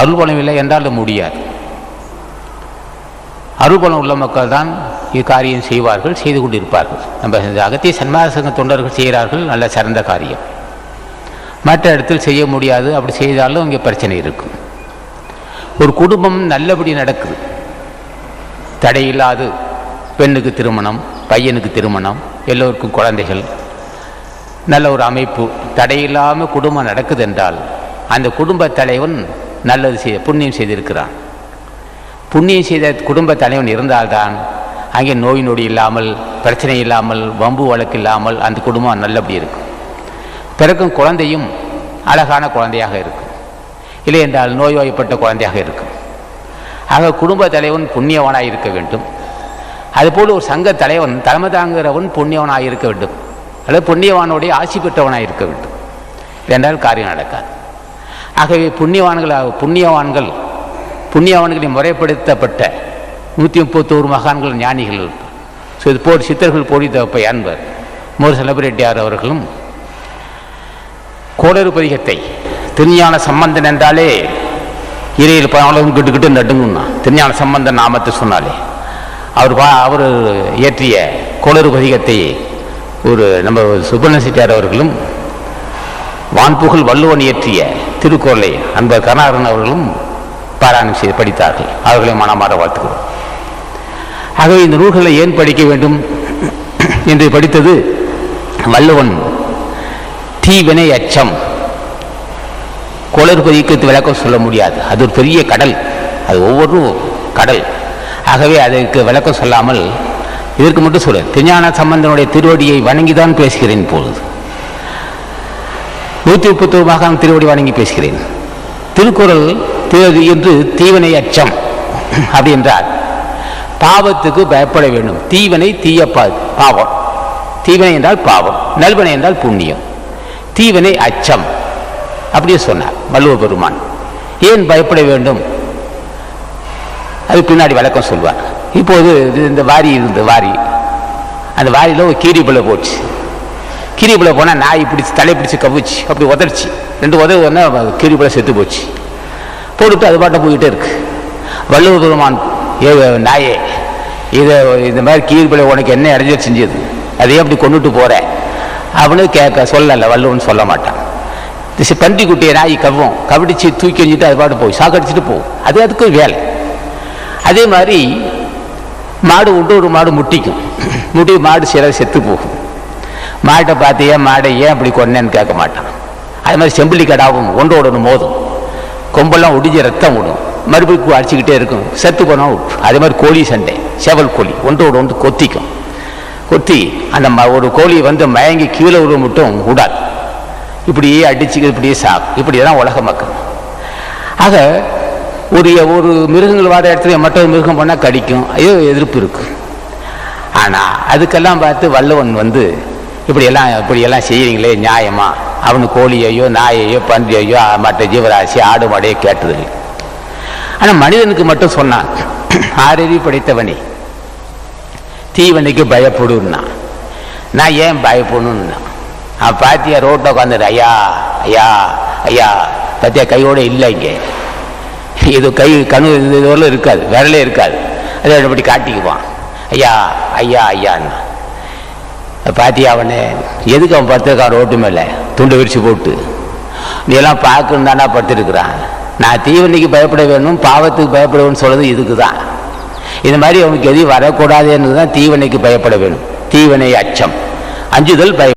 அருள்பலம் இல்லை என்றால் அது முடியாது. அருள்பலம் உள்ள மக்கள் தான் இக்காரியம் செய்வார்கள் செய்து கொண்டிருப்பார்கள். நம்ம இந்த அகத்திய சன்மாத சங்க தொண்டர்கள் செய்கிறார்கள் நல்ல சிறந்த காரியம். மற்ற இடத்தில் செய்ய முடியாது அப்படி செய்தாலும் இங்கே பிரச்சனை இருக்கும். ஒரு குடும்பம் நல்லபடி நடக்குது. தடையில்லாது பெண்ணுக்கு திருமணம் பையனுக்கு திருமணம் எல்லோருக்கும் குழந்தைகள் நல்ல ஒரு அமைப்பு. தடையில்லாமல் குடும்பம் நடக்குது என்றால் அந்த குடும்ப தலைவன் நல்லது செய்ய புண்ணியம் செய்திருக்கிறான். புண்ணியம் செய்த குடும்ப தலைவன் இருந்தால்தான் அங்கே நோய் நொடி இல்லாமல் பிரச்சனை இல்லாமல் வம்பு வழக்கு இல்லாமல் அந்த குடும்பம் நல்லபடி இருக்கும். பிறக்கும் குழந்தையும் அழகான குழந்தையாக இருக்கும். இல்லை என்றால் நோய்வாய்ப்பட்ட குழந்தையாக இருக்கும். ஆக குடும்ப தலைவன் புண்ணியவனாக இருக்க வேண்டும். அதுபோல் ஒரு சங்க தலைவன் தலைமை தாங்குகிறவன் புண்ணியவனாக இருக்க வேண்டும். அல்லது புண்ணியவானுடைய ஆசி பெற்றவனாக இருக்க வேண்டும். என்றால் காரியம் நடக்காது. ஆகவே புண்ணியவான்களாக புண்ணியவான்கள் புண்ணியவான்களின் முறைப்படுத்தப்பட்ட நூற்றி முப்பத்தோரு மகான்கள் ஞானிகள் ஸோ இது போல் சித்தர்கள் போடி தப்பை அன்பர் மோர் செலபிரெட்டியார் அவர்களும் கோளறு பதிகத்தை திருஞான சம்பந்தன் என்றாலே இறையில் பணம் கிட்டு கிட்டு நடுங்குன்னா திருஞான சம்பந்தன் நாமத்தை சொன்னாலே அவர் பா அவர் இயற்றிய கோளறு பதிகத்தை ஒரு நம்ம சுப்பிரமணிய செட்டியார் அவர்களும் வான்புகழ் வள்ளுவன் இயற்றிய திருக்குறளை அன்பர் கருணாகரன் அவர்களும் பாராயணம் செய்து படித்தார்கள். அவர்களை மனமாற வாழ்த்துக்கிறோம் ஆகவே இந்த நூல்களை ஏன் படிக்க வேண்டும்? என்று படித்தது வள்ளுவன். தீவினை அச்சம். குளறுபதிக்கு விளக்கம் சொல்ல முடியாது. அது ஒரு பெரிய கடல். அது ஒவ்வொரு கடல். ஆகவே அதற்கு விளக்கம் சொல்லாமல் இதற்கு மட்டும் சொல்ல திருஞான சம்பந்தனுடைய திருவடியை வணங்கி தான் பேசுகிறேன் பொழுது நூற்றி முப்பத்தொரு மாகாணம் திருவடி வணங்கி பேசுகிறேன். திருக்குறள் திரு என்று தீவனை அச்சம் அப்படி என்றார். பாவத்துக்கு பயப்பட வேண்டும். தீவனை தீய பாவம். தீவனை என்றால் பாவம். நல்வனை என்றால் புண்ணியம். தீவனை அச்சம். அப்படியே சொன்னார் வள்ளுவ பெருமான். ஏன் பயப்பட வேண்டும்? அது பின்னாடி விளக்கம் சொல்வார். இப்போது இது இந்த வாரி இருந்த வாரி. அந்த வாரியில் ஒரு கீரி பிள்ளை போச்சு. கீரி போனால் நாய் பிடிச்சி தலை பிடிச்சி கவிச்சு. அப்படி உதறிச்சு. ரெண்டு உதவி ஒன்றா கீரி செத்து போச்சு. போட்டுட்டு அது பாட்டை போய்கிட்டே இருக்கு. வள்ளுவ பெருமான் ஏ நாயே இதை இந்த மாதிரி கீரிப்பிள்ளை உனக்கு என்ன இடைஞ்ச செஞ்சது? அதையே அப்படி கொண்டுட்டு போகிறேன் அப்படின்னு கேட்க சொல்லலை வள்ளுவன் சொல்ல மாட்டான். திசை பன்றி குட்டியை நாய் கவ்வும். கவிடிச்சு தூக்கி எறிஞ்சிட்டு அது பாட்டு போய் சாக்கடிச்சிட்டு போகும் அது அதுக்கு வேலை. அதே மாதிரி மாடு உண்டு ஒரு மாடு முட்டிக்கும். முட்டி மாடு சில செத்து போகும். மாட்டை பார்த்து ஏன் மாடை ஏன் அப்படி கொன்னேன்னு கேட்க மாட்டான். அது மாதிரி செம்பிளி கடாவும் ஒன்றோட ஒன்று மோதும். கொம்பெல்லாம் ஒடிஞ்சு ரத்தம் விடும் மறுபடியும் அடிச்சுக்கிட்டே இருக்கும். செத்து போனால் விட்டு அதே மாதிரி கோழி சண்டை செவல் கோழி ஒன்றோட ஒன்று கொத்திக்கும். கொத்தி அந்த ம- ஒரு கோழி வந்து மயங்கி கீழே விட மட்டும் விடாது இப்படியே அடிச்சு இப்படியே சா இப்படி தான் உலக மக்கள். ஆக ஒரு ஒரு மிருகங்கள் வார இடத்துல மற்றொரு மிருகம் போனால் கடிக்கும். ஐயோ எதிர்ப்பு இருக்கு. ஆனால் அதுக்கெல்லாம் பார்த்து வல்லவன் வந்து இப்படியெல்லாம் இப்படியெல்லாம் செய்கிறீங்களே நியாயமா? அவனு கோழியையோ நாயையோ பன்றியையோ மற்ற ஜீவராசி ஆடு மாடையோ கேட்டதில்லை ஆனால் மனிதனுக்கு மட்டும் சொன்னான் ஆறறி படைத்தவனே தீவனைக்கு பயப்படுன்னா நான் ஏன் பயப்படணும்னா அவன் பார்த்தியா ரோட்டில் உட்காந்துரு ஐயா ஐயா ஐயா பார்த்தியா கையோட இல்லை இங்கே. இது கை கணு இதுவரையிலும் இருக்காது விரலே இருக்காது. அதை அப்படி காட்டிக்குவான். ஐயா ஐயா ஐயான்னா பாத்தியா அவனே? எதுக்கு அவன் படுத்திருக்கான் ரோட்டு மேலே? துண்டு விரிச்சு போட்டு. நீ எல்லாம் பார்க்கணும் தானா படுத்திருக்கிறான். நான் தீவனைக்கு பயப்பட வேணும் பாவத்துக்கு பயப்பட வேணும் சொல்றது இதுக்கு தான் இது மாதிரி அவனுக்கு எதையும் வரக்கூடாதுன்னு தான் தீவனைக்கு பயப்பட வேணும். தீவனை அச்சம். அஞ்சுதல் பய